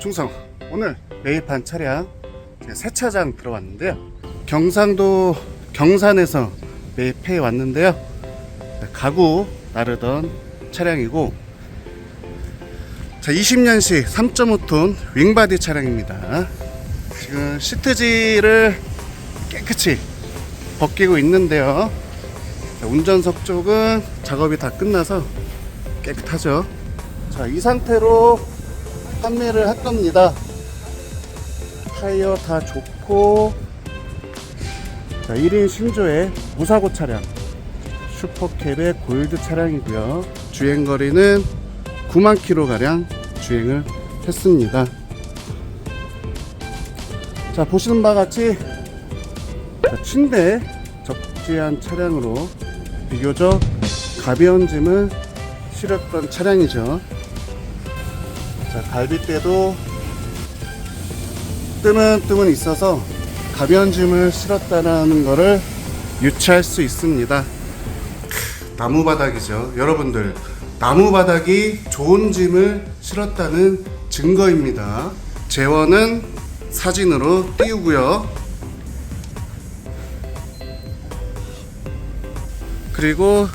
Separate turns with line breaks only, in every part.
충성. 오늘 매입한 차량 제 세차장 들어왔는데요. 경상도 경산에서 매입해 왔는데요. 가구 나르던 차량이고 자 20년식 3.5톤 윙바디 차량입니다. 지금 시트지를 깨끗이 벗기고 있는데요. 자, 운전석 쪽은 작업이 다 끝나서 깨끗하죠. 자 이 상태로 판매를 할 겁니다. 타이어 다 좋고 자 1인 신조의 무사고 차량 슈퍼캡의 골드 차량이고요. 주행 거리는 9만 킬로 가량 주행을 했습니다. 자 보시는 바와 같이 자, 침대 적재한 차량으로 비교적 가벼운 짐을 실었던 차량이죠. 자, 갈비대도 뜸은 뜸은 있어서 가벼운 짐을 실었다는 것을 유추할 수 있습니다. 크, 나무 바닥이죠. 여러분들, 나무 바닥이 좋은 짐을 실었다는 증거입니다. 재원은 사진으로 띄우고요. 그리고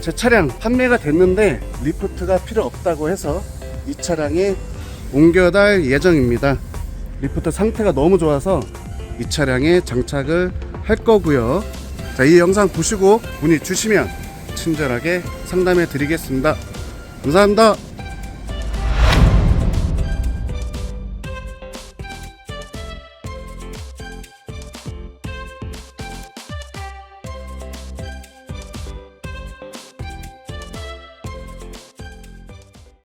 제 차량 판매가 됐는데 리프트가 필요 없다고 해서 이 차량에 옮겨달 예정입니다. 리프트 상태가 너무 좋아서 이 차량에 장착을 할 거고요. 자, 이 영상 보시고 문의 주시면 친절하게 상담해 드리겠습니다. 감사합니다.